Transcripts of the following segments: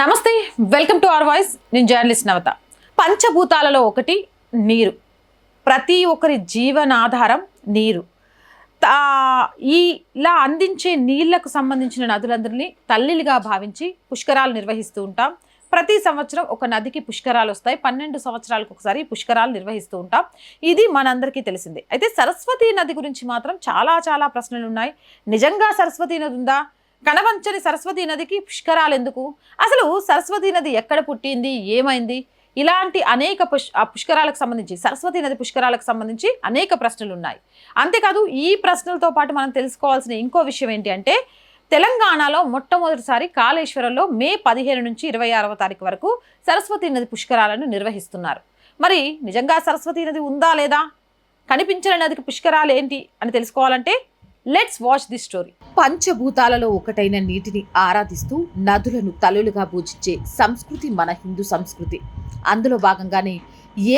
నమస్తే welcome to our voice. నేను journalist నవత. పంచభూతాలలో ఒకటి నీరు. ప్రతి ఒక్కరి జీవనాధారం నీరు. ఈ ఇలా అందించే నీళ్ళకు సంబంధించిన నదులందరినీ తల్లిలుగా భావించి పుష్కరాలు నిర్వహిస్తూ ఉంటాం. ప్రతి సంవత్సరం ఒక నదికి పుష్కరాలు వస్తాయి. పన్నెండు సంవత్సరాలకు ఒకసారి పుష్కరాలు నిర్వహిస్తూ ఉంటాం. ఇది మనందరికీ తెలిసిందే. అయితే సరస్వతి నది గురించి మాత్రం చాలా చాలా ప్రశ్నలు ఉన్నాయి. నిజంగా సరస్వతి నది ఉందా? కనవంచని సరస్వతి నదికి పుష్కరాలు ఎందుకు? అసలు సరస్వతి నది ఎక్కడ పుట్టింది? ఏమైంది? ఇలాంటి అనేక పుష్ ఆ పుష్కరాలకు సంబంధించి సరస్వతి నది పుష్కరాలకు సంబంధించి అనేక ప్రశ్నలు ఉన్నాయి అంతేకాదు ఈ ప్రశ్నలతో పాటు మనం తెలుసుకోవాల్సిన ఇంకో విషయం ఏంటి అంటే తెలంగాణలో మొట్టమొదటిసారి కాళేశ్వరంలో మే పదిహేను నుంచి ఇరవై ఆరవ తారీఖు వరకు సరస్వతి నది పుష్కరాలను నిర్వహిస్తున్నారు. మరి నిజంగా సరస్వతి నది ఉందా లేదా? కనిపించిన నదికి పుష్కరాలు ఏంటి అని తెలుసుకోవాలంటే లెట్స్ వాచ్ ది స్టోరీ పంచభూతాలలో ఒకటైన నీటిని ఆరాధిస్తూ నదులను తలులుగా పూజించే సంస్కృతి మన హిందూ సంస్కృతి. అందులో భాగంగానే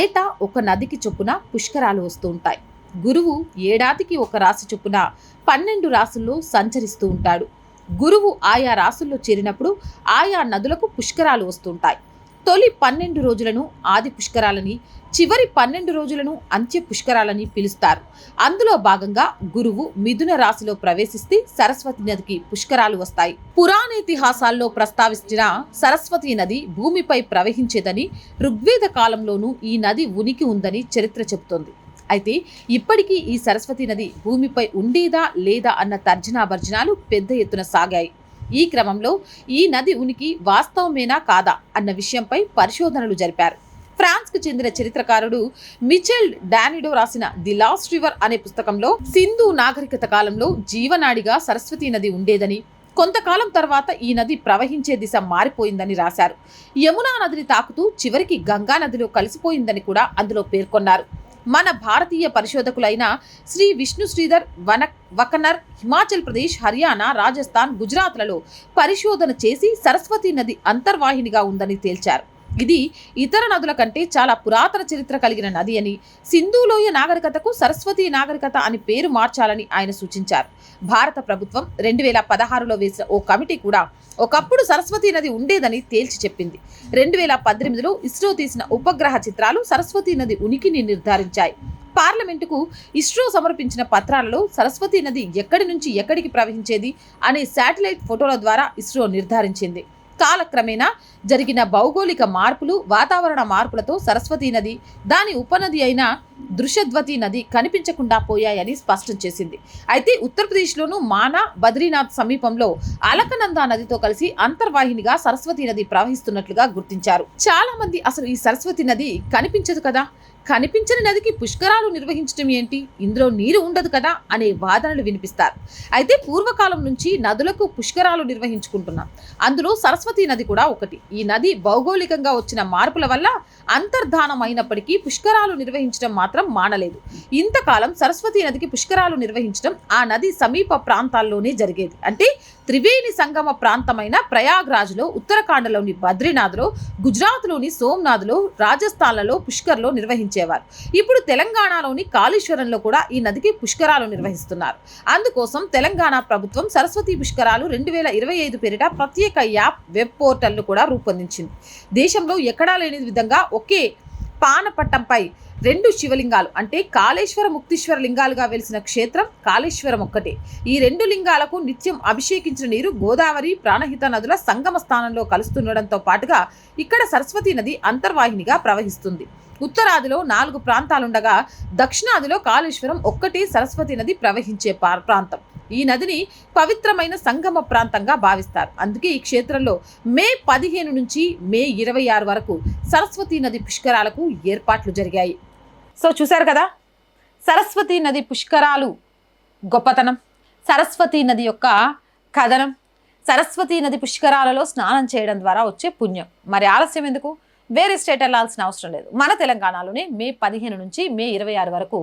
ఏటా ఒక నదికి చొప్పున పుష్కరాలు వస్తూ ఉంటాయి. గురువు ఏడాదికి ఒక రాశి చొప్పున పన్నెండు రాసుల్లో సంచరిస్తూ ఉంటాడు. గురువు ఆయా రాసుల్లో చేరినప్పుడు ఆయా నదులకు పుష్కరాలు వస్తుంటాయి తొలి పన్నెండు రోజులను ఆది పుష్కరాలని చివరి పన్నెండు రోజులను అంత్య పుష్కరాలని పిలుస్తారు. అందులో భాగంగా గురువు మిథున రాశిలో ప్రవేశిస్తే సరస్వతి నదికి పుష్కరాలు వస్తాయి. పురాణేతిహాసాల్లో ప్రస్తావించిన సరస్వతి నది భూమిపై ప్రవహించేదని ఋగ్వేద కాలంలోనూ ఈ నది ఉనికి ఉందని చరిత్ర చెబుతోంది. అయితే ఇప్పటికీ ఈ సరస్వతి నది భూమిపై ఉండేదా లేదా అన్న తర్జనాభర్జనాలు పెద్ద ఎత్తున సాగాయి. ఈ క్రమంలో ఈ నది ఉనికి వాస్తవమేనా కాదా అన్న విషయంపై పరిశోధనలు జరిపారు. ఫ్రాన్స్కు చెందిన చరిత్రకారుడు మిచెల్ డానిడో రాసిన ది లాస్ట్ రివర్ అనే పుస్తకంలో సింధు నాగరికత కాలంలో జీవనాడిగా సరస్వతీ నది ఉండేదని కొంతకాలం తర్వాత ఈ నది ప్రవహించే దిశ మారిపోయిందని రాశారు. యమునా నదిని తాకుతూ చివరికి గంగా నదిలో కలిసిపోయిందని కూడా అందులో పేర్కొన్నారు. మన భారతీయ పరిశోధకులైన శ్రీ విష్ణు శ్రీధర్ వన వకనర్ హిమాచల్ ప్రదేశ్ హర్యానా రాజస్థాన్ గుజరాత్లలో పరిశోధన చేసి సరస్వతి నది అంతర్వాహినిగా ఉందని తేల్చారు. ఇది ఇతర నదుల కంటే చాలా పురాతన చరిత్ర కలిగిన నది అని సింధులోయ నాగరికతకు సరస్వతి నాగరికత అని పేరు మార్చాలని ఆయన సూచించారు. భారత ప్రభుత్వం రెండు వేల పదహారులో వేసిన ఓ కమిటీ కూడా ఒకప్పుడు సరస్వతి నది ఉండేదని తేల్చి చెప్పింది. రెండు వేల పద్దెనిమిదిలో ఇస్రో తీసిన ఉపగ్రహ చిత్రాలు సరస్వతి నది ఉనికిని నిర్ధారించాయి. పార్లమెంటుకు ఇస్రో సమర్పించిన పత్రాలలో సరస్వతి నది ఎక్కడి నుంచి ఎక్కడికి ప్రవహించేది అనే శాటిలైట్ ఫోటోల ద్వారా ఇస్రో నిర్ధారించింది. కాలక్రమేణా జరిగిన భౌగోళిక మార్పులు వాతావరణ మార్పులతో సరస్వతి నది దాని ఉపనది అయిన దృశ్యద్వతి నది కనిపించకుండా పోయాయని స్పష్టం చేసింది. అయితే ఉత్తరప్రదేశ్లోను మానా బద్రీనాథ్ సమీపంలో అలకనంద నదితో కలిసి అంతర్వాహినిగా సరస్వతి నది ప్రవహిస్తున్నట్లుగా గుర్తించారు. చాలా మంది అసలు ఈ సరస్వతి నది కనిపించదు కదా? కనిపించని నదికి పుష్కరాలు నిర్వహించడం ఏంటి? ఇందులో నీరు ఉండదు కదా అనే వాదనలు వినిపిస్తారు. అయితే పూర్వకాలం నుంచి నదులకు పుష్కరాలు నిర్వహించుకుంటున్నాం. అందులో సరస్వతి నది కూడా ఒకటి. ఈ నది భౌగోళికంగా వచ్చిన మార్పుల వల్ల అంతర్ధానం అయినప్పటికీ పుష్కరాలు నిర్వహించడం మాత్రం మానలేదు. ఇంతకాలం సరస్వతి నదికి పుష్కరాలు నిర్వహించడం ఆ నది సమీప ప్రాంతాల్లోనే జరిగేది. అంటే త్రివేణి సంగమ ప్రాంతమైన ప్రయాగ్రాజ్లో ఉత్తరాఖండ్లోని బద్రీనాథ్లో గుజరాత్లోని సోమనాథ్లో రాజస్థాన్లలో పుష్కర్లో నిర్వహించేవారు. ఇప్పుడు తెలంగాణలోని కాళేశ్వరంలో కూడా ఈ నదికి పుష్కరాలు నిర్వహిస్తున్నారు. అందుకోసం తెలంగాణ ప్రభుత్వం సరస్వతి పుష్కరాలు రెండు వేల ఇరవై ఐదు పేరిట ప్రత్యేక యాప్ వెబ్ పోర్టల్ను కూడా రూపొందించింది. దేశంలో ఎక్కడా లేని విధంగా ఒకే పానపట్టంపై రెండు శివలింగాలు అంటే కాళేశ్వర ముక్తీశ్వర లింగాలుగా వెలిసిన క్షేత్రం కాళేశ్వరం ఒక్కటే. ఈ రెండు లింగాలకు నిత్యం అభిషేకించిన నీరు గోదావరి ప్రాణహిత నదుల సంగమ స్థానంలో కలుస్తుండడంతో పాటుగా ఇక్కడ సరస్వతి నది అంతర్వాహినిగా ప్రవహిస్తుంది. ఉత్తరాదిలో నాలుగు ప్రాంతాలుండగా దక్షిణాదిలో కాళేశ్వరం ఒక్కటే సరస్వతి నది ప్రవహించే పా- ప్రాంతం. ఈ నదిని పవిత్రమైన సంగమ ప్రాంతంగా భావిస్తారు. అందుకే ఈ క్షేత్రంలో మే పదిహేను నుంచి మే ఇరవై ఆరు వరకు సరస్వతి నది పుష్కరాలకు ఏర్పాట్లు జరిగాయి. సో చూశారు కదా? సరస్వతీ నది పుష్కరాలు గొప్పతనం. సరస్వతి నది యొక్క కథనం. సరస్వతి నది పుష్కరాలలో స్నానం చేయడం ద్వారా వచ్చే పుణ్యం. మరి ఆలస్యం ఎందుకు? వేరే స్టేట్ వెళ్ళాల్సిన అవసరం లేదు. మన తెలంగాణలోనే మే పదిహేను నుంచి మే ఇరవై ఆరు వరకు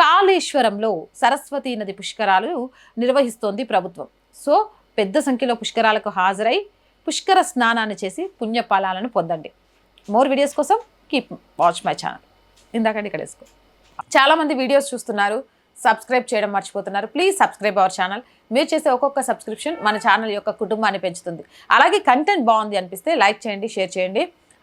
కాళేశ్వరంలో సరస్వతి నది పుష్కరాలు నిర్వహిస్తోంది ప్రభుత్వం. సో పెద్ద సంఖ్యలో పుష్కరాలకు హాజరై పుష్కర స్నానాన్ని చేసి పుణ్యఫలాలను పొందండి. మోర్ వీడియోస్ కోసం కీప్ వాచ్ మై ఛానల్. ఇందాకండి ఇక్కడ వేసుకో. చాలామంది వీడియోస్ చూస్తున్నారు. సబ్స్క్రైబ్ చేయడం మర్చిపోతున్నారు. Please subscribe our channel. మీరు చేసే ఒక్కొక్క సబ్స్క్రిప్షన్ మన ఛానల్ యొక్క కుటుంబాన్ని పెంచుతుంది. అలాగే కంటెంట్ బాగుంది అనిపిస్తే లైక్ చేయండి షేర్ చేయండి.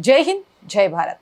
జై హింద్ జై భారత్